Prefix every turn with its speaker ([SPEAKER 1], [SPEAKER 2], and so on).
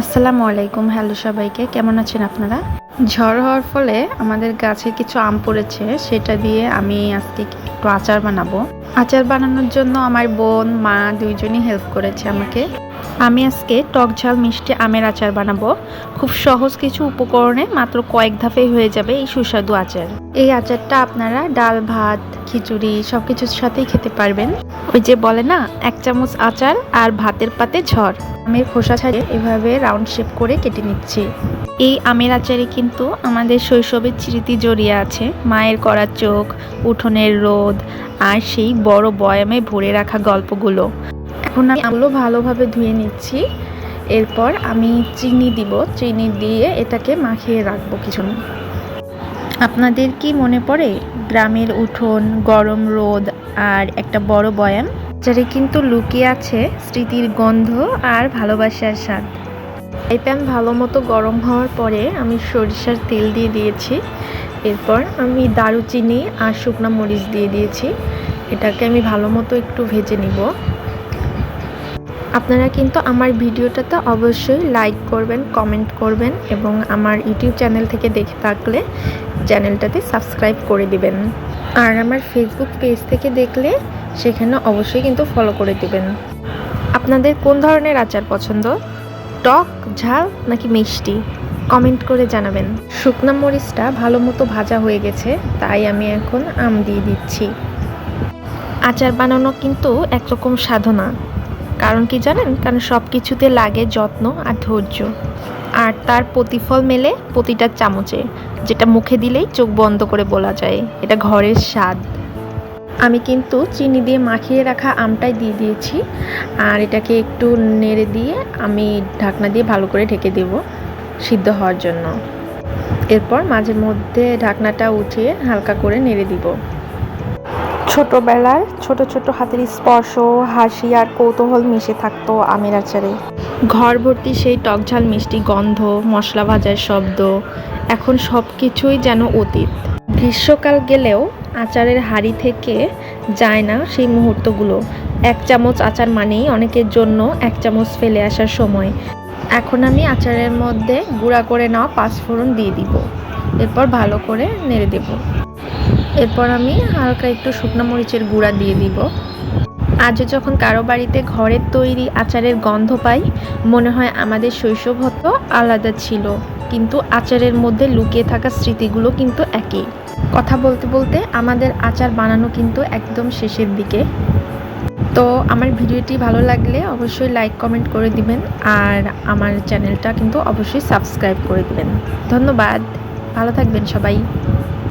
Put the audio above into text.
[SPEAKER 1] আসসালামু আলাইকুম, হ্যালো সবাইকে। কেমন আছেন আপনারা? ঝড় হওয়ার ফলে আমাদের গাছে কিছু আম পড়েছে, সেটা দিয়ে আমি আজকে একটু আচার বানাবো। আচার বানানোর জন্য আমার বোন, মা দুইজনই হেল্প করেছে আমাকে। আমি আজকে টক ঝাল মিষ্টি আমের আচার বানাবো। খুব সহজ কিছু উপকরণে মাত্র কয়েক ধাপেই হয়ে যাবে এই সুস্বাদু আচার। এই আচারটা আপনারা ডাল, ভাত, খিচুড়ি সব কিছুর সাথেই খেতে পারবেন। ওই যে বলে না, এক চামচ আচার আর ভাতের পাতে ঝড়। আমের খোসা ছাড়িয়ে এভাবে রাউন্ড শেপ করে কেটে নিচ্ছি। এই আমের আচারে কিন্তু আমাদের শৈশবের স্মৃতি জড়িয়ে আছে। মায়ের করা চোখ, উঠোনের রোদ আর সেই বড় বয়ামে ভরে রাখা গল্পগুলো। এখন আমি আমগুলো ভালোভাবে ধুয়ে নিচ্ছি। এরপর আমি চিনি দিব। চিনি দিয়ে এটাকে মাখিয়ে রাখব কিছুক্ষণ। আপনাদের কি মনে পড়ে গ্রামের উঠোন, গরম রোদ আর একটা বড় বয়াম যারে কিন্তু লুকিয়ে আছে স্মৃতির গন্ধ আর ভালোবাসার স্বাদ। এই প্যান ভালো মতো গরম হওয়ার পরে আমি সরিষার তেল দিয়ে দিয়েছি। এরপর আমি দারুচিনি আর শুকনো মরিচ দিয়ে দিয়েছি। এটাকে আমি ভালো মতো একটু ভেজে নিব। আপনারা কিন্তু আমার ভিডিওটাতে অবশ্যই লাইক করবেন কমেন্ট করবেন এবং আমার ইউটিউব চ্যানেল থেকে দেখে থাকলে চ্যানেলটাতে সাবস্ক্রাইব করে দিবেন। আর আমার ফেসবুক পেজ থেকে দেখলে সেখানে অবশ্যই কিন্তু ফলো করে দিবেন। আপনাদের কোন ধরনের আচার পছন্দ? টক, ঝাল নাকি মিষ্টি? কমেন্ট করে জানাবেন। শুকনো মরিচটা ভালো মতো ভাজা হয়ে গেছে, তাই আমি এখন আম দিয়ে দিচ্ছি। আচার বানানো কিন্তু একরকম সাধনা। কারণ কি জানেন? কারণ সব কিছুতে লাগে যত্ন আর ধৈর্য। আর তার প্রতিফল মেলে প্রতিটা চামচে, যেটা মুখে দিলেই চোখ বন্ধ করে বলা যায়। এটা ঘরের স্বাদ। আমি কিন্তু চিনি দিয়ে মাখিয়ে রাখা আমটাই দিয়ে দিয়েছি। আর এটাকে একটু নেড়ে দিয়ে আমি ঢাকনা দিয়ে ভালো করে ঢেকে দেব সিদ্ধ হওয়ার জন্য। এরপর মাঝে মধ্যে ঢাকনাটা উঠিয়ে হালকা করে নেড়ে দিব। ছোটবেলার ছোট ছোট হাতের স্পর্শ, হাসি আর কৌতূহল মিশে থাকতো আমের আচারে ঘর ভর্তি সেই টকঝাল মিষ্টি গন্ধ, মশলা ভাজার শব্দ, এখন সব কিছুই যেন অতীত। গ্রীষ্মকাল গেলেও আচারের হাড়ি থেকে যায় না সেই মুহূর্তগুলো। এক চামচ আচার মানেই অনেকের জন্য এক চামচ ফেলে আসার সময়। এখন আমি আচারের মধ্যে গুঁড়া করে নেওয়া পাঁচফোড়ন দিয়ে দিব। এরপর ভালো করে নেড়ে দেবো। এরপর আমি হালকা একটু শুকনো মরিচের গুঁড়া দিয়ে দিব। আজও যখন কারও বাড়িতে ঘরের তৈরি আচারের গন্ধ পাই, মনে হয় আমাদের শৈশব হতো আলাদা ছিল। কিন্তু আচারের মধ্যে লুকিয়ে থাকা স্মৃতিগুলো কিন্তু একই। কথা বলতে বলতে আমাদের আচার বানানো কিন্তু একদম শেষের দিকে। তো আমার ভিডিওটি ভালো লাগলে অবশ্যই লাইক কমেন্ট করে দিবেন আর আমার চ্যানেলটা কিন্তু অবশ্যই সাবস্ক্রাইব করে দিবেন। ধন্যবাদ। ভালো থাকবেন সবাই।